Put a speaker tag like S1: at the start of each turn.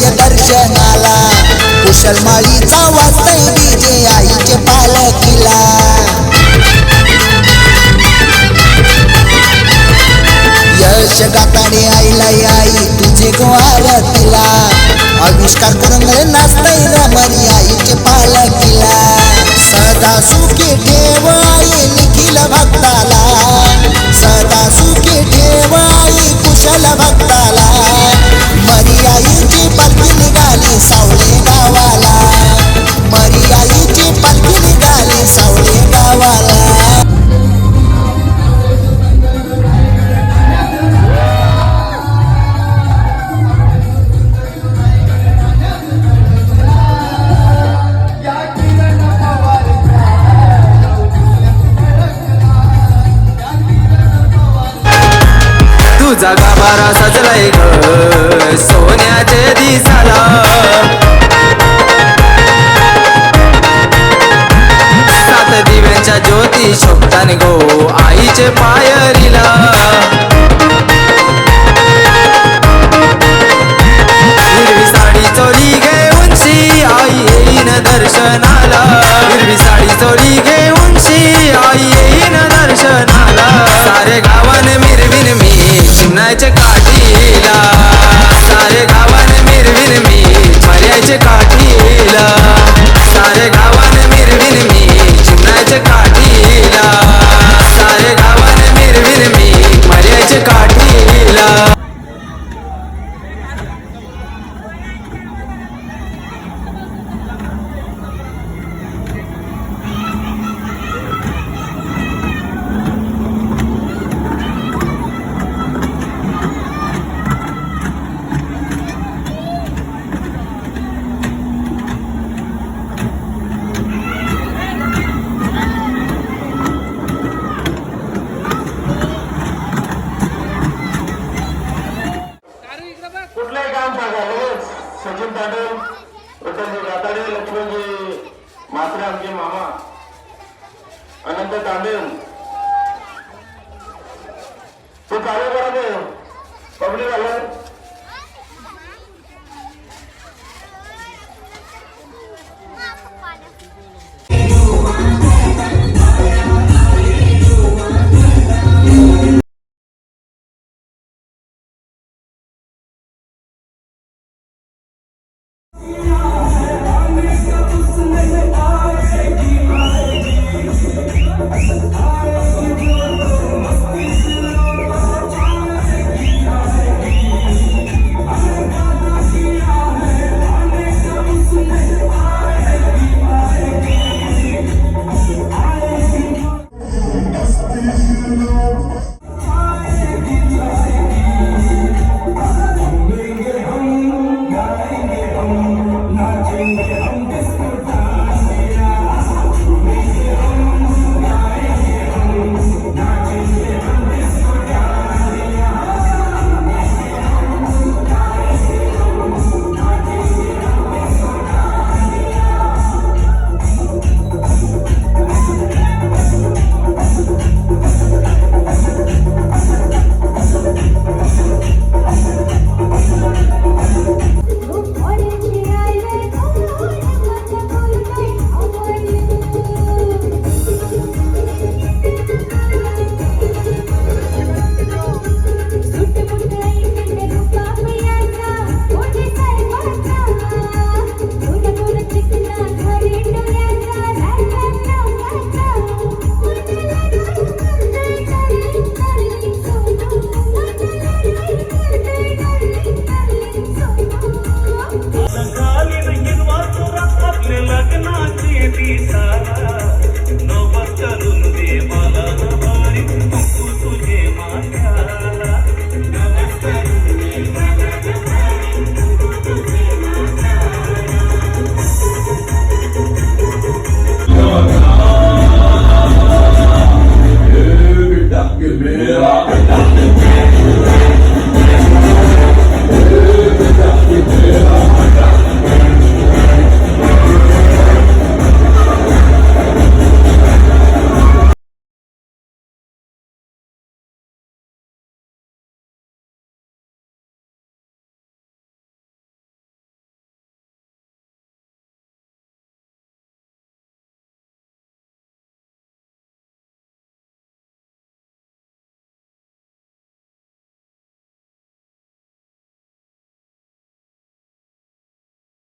S1: जाय दर्शनाला. कुशल माळीचा वाजतय डीजे आईचे पालखीला. यश गाताने आईला आई तुझे गुवारतीला आविष्कार करून नाचताय रमरी आईचे पालखीला. सदा
S2: तुझा गाभारा सजलाय ग. सोन्याचे दिसाला सात दिव्यांच्या ज्योती शोभतान गो. आईचे
S3: पाय काम सांगा सचिन पाटील विठ्ठलजी गाताडे लक्ष्मणजी मात्रे आमचे मामा. अनंत तांबे. ते चालू